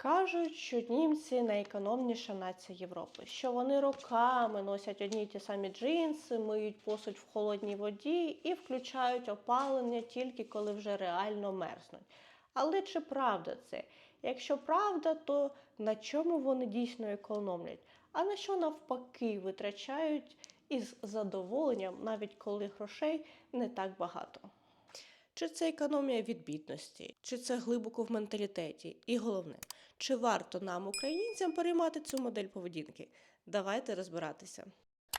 Кажуть, що німці найекономніша нація Європи, що вони роками носять одні й ті самі джинси, миють посуд в холодній воді і включають опалення тільки коли вже реально мерзнуть. Але чи правда це? Якщо правда, то на чому вони дійсно економлять? А на що навпаки витрачають із задоволенням, навіть коли грошей не так багато? Чи це економія від бідності, чи це глибоко в менталітеті? І головне, чи варто нам, українцям, переймати цю модель поведінки? Давайте розбиратися.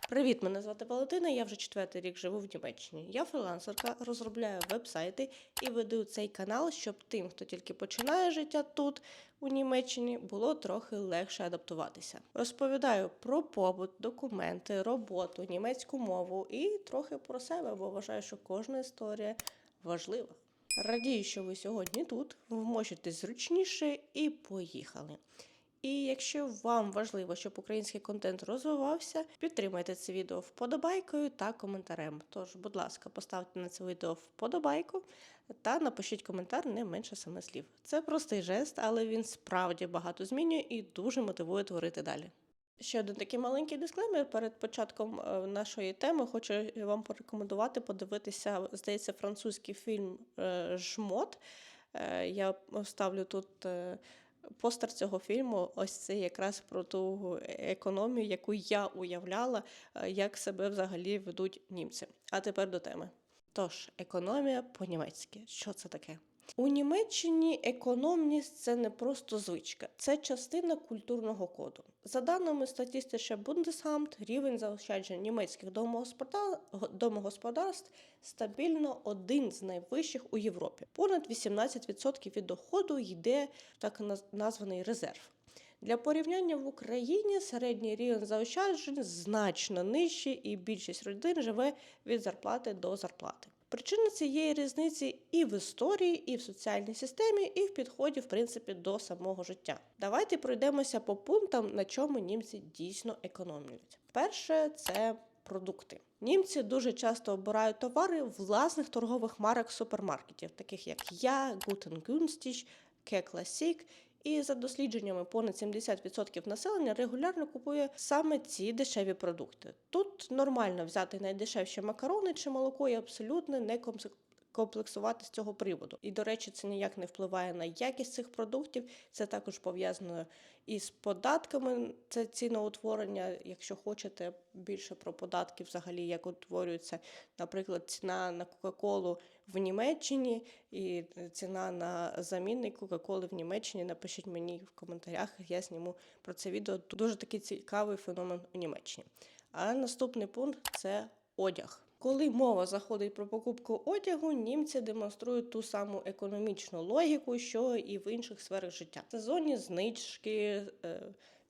Привіт, мене звати Валентина. Я вже четвертий рік живу в Німеччині. Я фрилансерка, розробляю веб-сайти і веду цей канал, щоб тим, хто тільки починає життя тут, у Німеччині, було трохи легше адаптуватися. Розповідаю про побут, документи, роботу, німецьку мову і трохи про себе, бо вважаю, що кожна історія важлива. Радію, що ви сьогодні тут, вмощуйтесь зручніше і поїхали. І якщо вам важливо, щоб український контент розвивався, підтримайте це відео вподобайкою та коментарем. Тож, будь ласка, поставте на це відео вподобайку та напишіть коментар не менше семи слів. Це простий жест, але він справді багато змінює і дуже мотивує творити далі. Ще один такий маленький дисклеймер перед початком е, нашої теми. Хочу вам порекомендувати подивитися, здається, французький фільм е, Жмот. Е, Я вставлю тут постер цього фільму. Ось це якраз про ту економію, яку я уявляла, як себе взагалі ведуть німці. А тепер до теми. Тож, економія по-німецьки. Що це таке? У Німеччині економність це не просто звичка, це частина культурного коду. За даними статистичного Бундесамт, рівень заощаджень німецьких домогосподарств стабільно один з найвищих у Європі. Понад 18% від доходу йде в так названий резерв. Для порівняння в Україні середній рівень заощаджень значно нижчий, і більшість родин живе від зарплати до зарплати. Причина цієї різниці і в історії, і в соціальній системі, і в підході, в принципі, до самого життя. Давайте пройдемося по пунктам, на чому німці дійсно економлюють. Перше це продукти. Німці дуже часто обирають товари власних торгових марок супермаркетів, таких як Я, Günstig, Ке Classic. І за дослідженнями, понад 70% населення регулярно купує саме ці дешеві продукти. Тут нормально взяти найдешевші макарони чи молоко і абсолютно не комплексувати з цього приводу. І, до речі, це ніяк не впливає на якість цих продуктів. Це також пов'язано із податками. Це ціноутворення. Якщо хочете більше про податки, взагалі як утворюється, наприклад, ціна на Кока-Колу в Німеччині і ціна на замінник Кока-Коли в Німеччині. Напишіть мені в коментарях, я зніму про це відео. Дуже такий цікавий феномен у Німеччині. А наступний пункт це одяг. Коли мова заходить про покупку одягу, німці демонструють ту саму економічну логіку, що і в інших сферах життя. Сезонні знижки, е,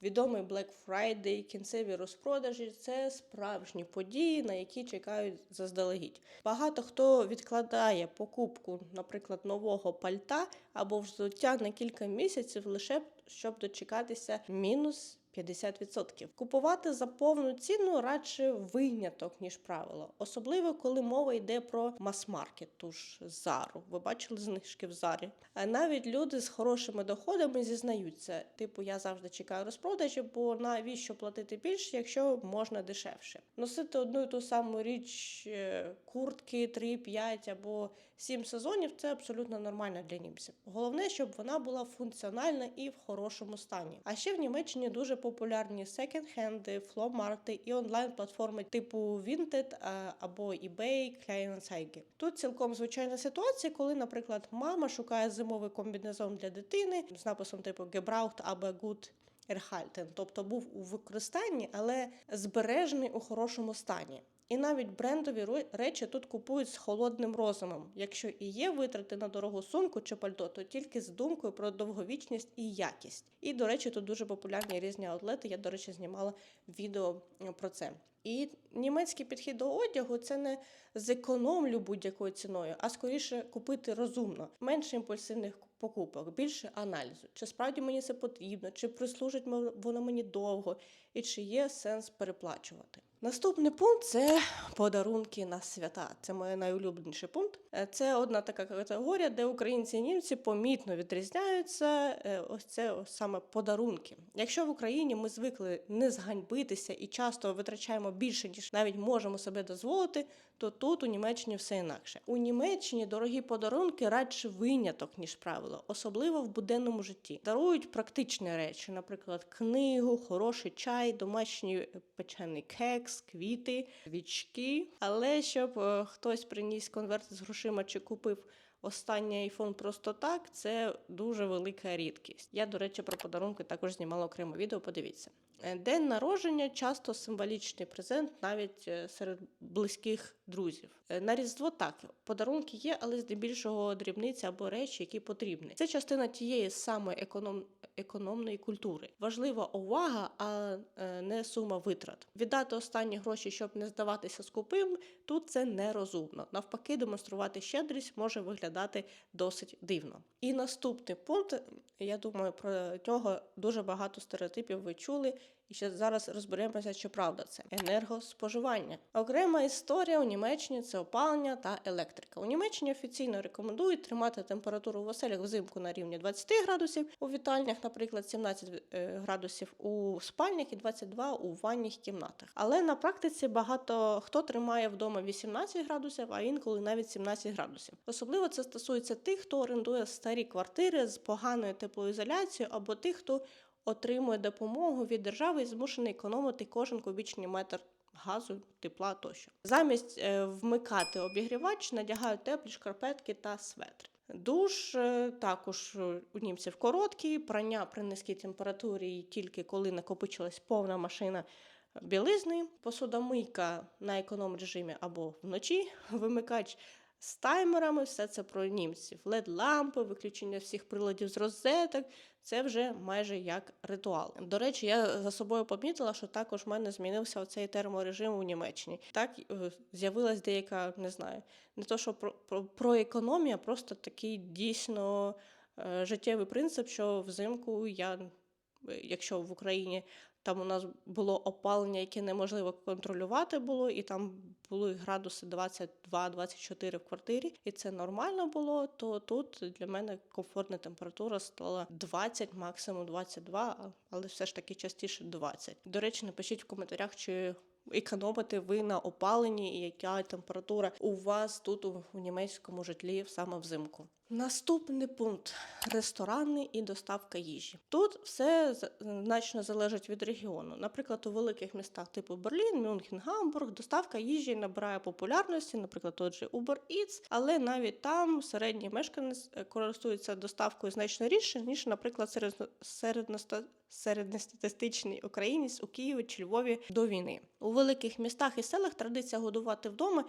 відомий Black Friday, кінцеві розпродажі це справжні події, на які чекають заздалегідь. Багато хто відкладає покупку, наприклад, нового пальта або взуття на кілька місяців лише щоб дочекатися мінус 50%. Купувати за повну ціну радше виняток, ніж правило. Особливо, коли мова йде про мас-маркет, ту ж зару. Ви бачили знижки в зарі. А навіть люди з хорошими доходами зізнаються: типу, я завжди чекаю розпродажі, бо навіщо платити більше, якщо можна дешевше. Носити одну і ту саму річ е, куртки 3, 5 або 7 сезонів це абсолютно нормально для німців. Головне, щоб вона була функціональна і в хорошому стані. А ще в Німеччині дуже популярні секонд-хенди, фломарти і онлайн-платформи типу Vinted або eBay, Kleinanzeigen. Тут цілком звичайна ситуація, коли, наприклад, мама шукає зимовий комбінезон для дитини з написом типу Gebraucht або Good Erhalten, тобто був у використанні, але збережений у хорошому стані. І навіть брендові речі тут купують з холодним розумом. Якщо і є витрати на дорогу сумку чи пальто, то тільки з думкою про довговічність і якість. І, до речі, тут дуже популярні різні аутлети. Я, до речі, знімала відео е, про це. І німецький підхід до одягу це не зекономлю будь-якою ціною, а скоріше купити розумно, менше імпульсивних покупок, більше аналізу. Чи справді мені це потрібно, чи прислужить воно мені довго, і чи є сенс переплачувати. Наступний пункт це подарунки на свята. Це мій найулюбленіший пункт. Е, Це одна така категорія, де українці і німці помітно відрізняються. Е, Ось це ось саме подарунки. Якщо в Україні ми звикли не зганьбитися і часто витрачаємо більше, ніж навіть можемо себе дозволити, то тут у Німеччині все інакше. У Німеччині дорогі подарунки радше виняток, ніж правило, особливо в буденному житті. Дарують практичні речі, наприклад, книгу, хороший чай, домашній е, печений кекс, квіти, свічки. Але щоб е, хтось приніс конверт з грошима чи купив. Останній айфон просто так це дуже велика рідкість. Я, до речі, про подарунки також знімала окреме відео. Подивіться. Е, День народження часто символічний презент навіть е, серед близьких друзів. На Різдво так, подарунки є, але здебільшого дрібниці або речі, які потрібні. Це частина тієї самої економ... економної культури. Важлива увага, а е, не сума витрат. Віддати останні гроші, щоб не здаватися скупим, тут це нерозумно. Навпаки, демонструвати щедрість може виглядати досить дивно. І наступний пункт, я думаю, про нього дуже багато стереотипів ви чули. І ще зараз розберемося, чи правда це енергоспоживання. Окрема історія у Німеччині це опалення та електрика. У Німеччині офіційно рекомендують тримати температуру в оселях взимку на рівні 20 градусів, у вітальнях, наприклад, 17 е, градусів у спальнях і 22 у ванніх кімнатах. Але на практиці багато хто тримає вдома 18 градусів, а інколи навіть 17 градусів. Особливо це стосується тих, хто орендує старі квартири з поганою теплоізоляцією, або тих, хто отримує допомогу від держави і змушений економити кожен кубічний метр газу, тепла тощо. Замість е, вмикати обігрівач надягають теплі шкарпетки та светри. Душ е, також е, у німців короткий, прання при низькій температурі тільки коли накопичилась повна машина білизни, посудомийка на економ режимі або вночі, вимикач з таймерами, все це про німців. led лампи виключення всіх приладів з розеток. Це вже майже як ритуал. До речі, я за собою помітила, що також в мене змінився оцей терморежим у Німеччині. Так е, з'явилась деяка, не знаю, не то, що про, про, про економія, просто такий дійсно е, життєвий принцип, що взимку я, е, якщо в Україні там у нас було опалення, яке неможливо контролювати було, і там були градуси 22-24 в квартирі, і це нормально було. То тут для мене комфортна температура стала 20, максимум 22, а- але все ж таки частіше 20. До речі, напишіть в коментарях, чи економите ви на опаленні і яка температура у вас тут у німецькому житлі саме взимку. Наступний пункт ресторани і доставка їжі. Тут все значно залежить від регіону. Наприклад, у великих містах типу Берлін, Мюнхен, Гамбург, доставка їжі набирає популярності, наприклад, той же Uber Eats, але навіть там середній мешканець е, користується доставкою значно рідше, ніж, наприклад, серед, середносто- середньостатистичний українець у Києві чи Львові до війни. У великих містах і селах традиція годувати вдома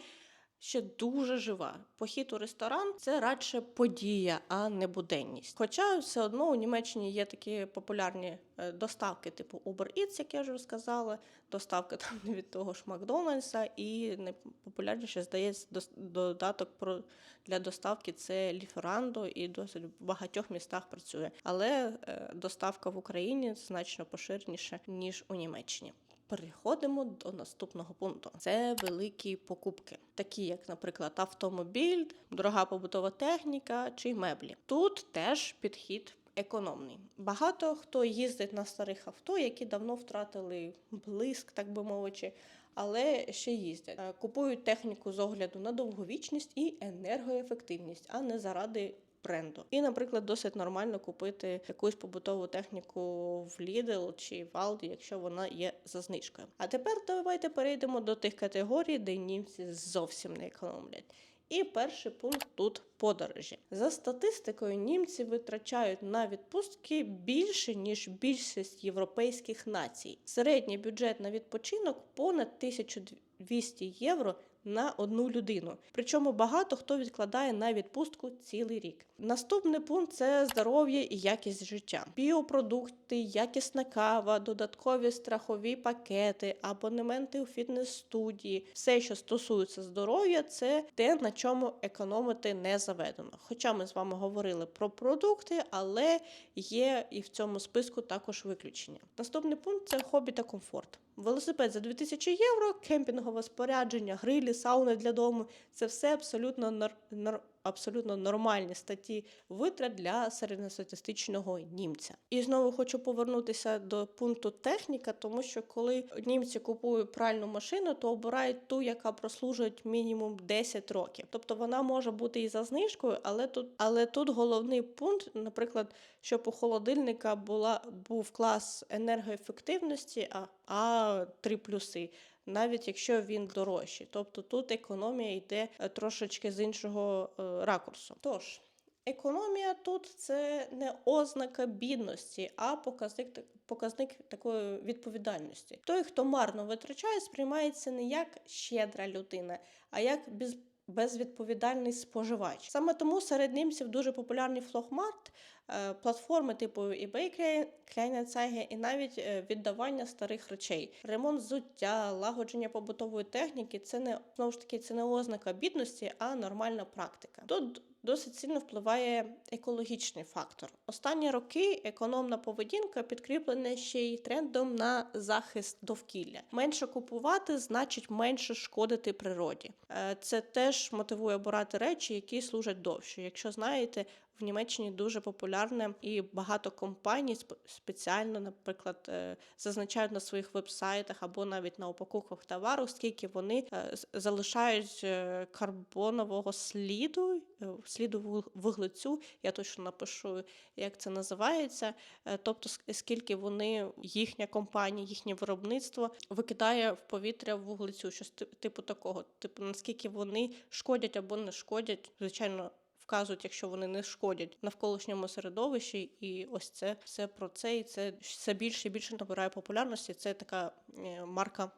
ще дуже жива. Похід у ресторан це радше подія, а не буденність. Хоча все одно у Німеччині є такі популярні е, доставки, типу Uber Eats, як я вже сказала, доставка там від того ж Макдональдса, і найпопулярніше здається додаток про для доставки це Ліферандо, і досить в багатьох містах працює. Але е, доставка в Україні значно поширеніша ніж у Німеччині. Переходимо до наступного пункту. Це великі покупки, такі як, наприклад, автомобіль, дорога побутова техніка чи меблі. Тут теж підхід. Економний. Багато хто їздить на старих авто, які давно втратили блиск, так би мовити, але ще їздять. Е, Купують техніку з огляду на довговічність і енергоефективність, а не заради бренду. І, наприклад, досить нормально купити якусь побутову техніку в Lidl чи в Aldi, якщо вона є за знижкою. А тепер давайте перейдемо до тих категорій, де німці зовсім не економлять. І перший пункт тут подорожі. За статистикою, німці витрачають на відпустки більше ніж більшість європейських націй. Середній бюджет на відпочинок понад 1200 євро на одну людину. Причому багато хто відкладає на відпустку цілий рік. Наступний пункт це здоров'я і якість життя. Біопродукти, якісна кава, додаткові страхові пакети, абонементи у фітнес-студії. Все, що стосується здоров'я, це те, на чому економити не заведено. Хоча ми з вами говорили про продукти, але є і в цьому списку також виключення. Наступний пункт це хобі та комфорт. Велосипед за 2000 євро, кемпінгове спорядження, грилі, сауни для дому. Це все абсолютно нар... нор, абсолютно нормальні статті витрат для середньостатистичного німця. І знову хочу повернутися до пункту техніка, тому що коли німці купують пральну машину, то обирають ту, яка прослужить мінімум 10 років. Тобто вона може бути і за знижкою, але тут, але тут головний пункт, наприклад, щоб у холодильника була був клас енергоефективності, а, а 3 плюси навіть якщо він дорожчий. Тобто тут економія йде е, трошечки з іншого е, ракурсу. Тож. Економія тут це не ознака бідності, а показник, показник такої відповідальності. Той, хто марно витрачає, сприймається не як щедра людина, а як без, безвідповідальний споживач. Саме тому серед німців дуже популярні флохмарт, е, платформи типу eBay, Kleinanzeigen і навіть е, віддавання старих речей. Ремонт взуття, лагодження побутової техніки це не знову ж таки це не ознака бідності, а нормальна практика. Тут досить сильно впливає екологічний фактор. Останні роки економна поведінка підкріплена ще й трендом на захист довкілля. Менше купувати значить менше шкодити природі. Е, Це теж мотивує обирати речі, які служать довше. Якщо знаєте, в Німеччині дуже популярне і багато компаній спеціально, наприклад, е, зазначають на своїх вебсайтах або навіть на упаковках товару, скільки вони е, залишають е, карбонового сліду, сліду вуг- вуглецю. Я точно напишу, як це називається. Тобто, скільки вони, їхня компанія, їхнє виробництво викидає в повітря вуглецю, щось типу такого. Типу, наскільки вони шкодять або не шкодять, звичайно. Вказують, якщо вони не шкодять навколишньому середовищі, і ось це все про це, і це все більше і більше набирає популярності. Це така е, марка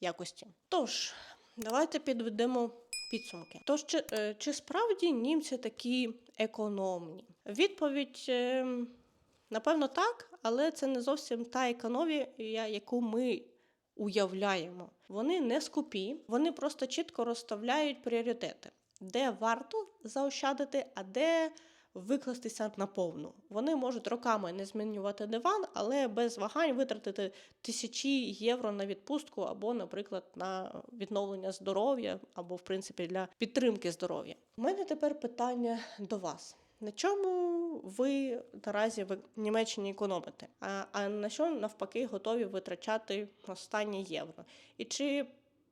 якості. Тож, давайте підведемо підсумки. Тож, чи, е, чи справді німці такі економні? Відповідь. е, Напевно, так, але це не зовсім та економія, яку ми уявляємо. Вони не скупі, вони просто чітко розставляють пріоритети, де варто заощадити, а де викластися наповну. Вони можуть роками не змінювати диван, але без вагань витратити тисячі євро на відпустку або, наприклад, на відновлення здоров'я, або, в принципі, для підтримки здоров'я. У мене тепер питання до вас. На чому ви наразі в Німеччині економите? А, а на що навпаки готові витрачати останні євро? І чи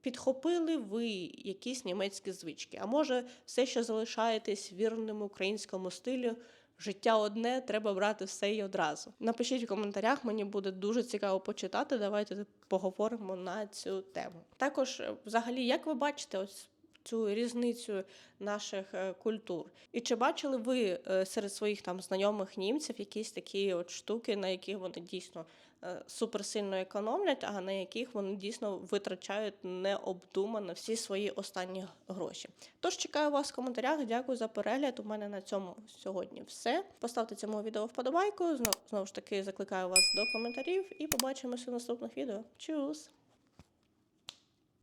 підхопили ви якісь німецькі звички? А може, все ще залишаєтесь вірним українському стилю? Життя одне, треба брати все і одразу. Напишіть в коментарях, мені буде дуже цікаво почитати. Давайте поговоримо на цю тему. Також, е, взагалі, як ви бачите, ось цю різницю наших е, культур. І чи бачили ви е, серед своїх там знайомих німців якісь такі от штуки, на яких вони дійсно е, суперсильно економлять, а на яких вони дійсно витрачають необдумано всі свої останні гроші? Тож чекаю вас в коментарях. Дякую за перегляд. У мене на цьому сьогодні все. Поставте цьому відео вподобайку. Знов, знову ж таки закликаю вас до коментарів і побачимося в наступних відео. Чус!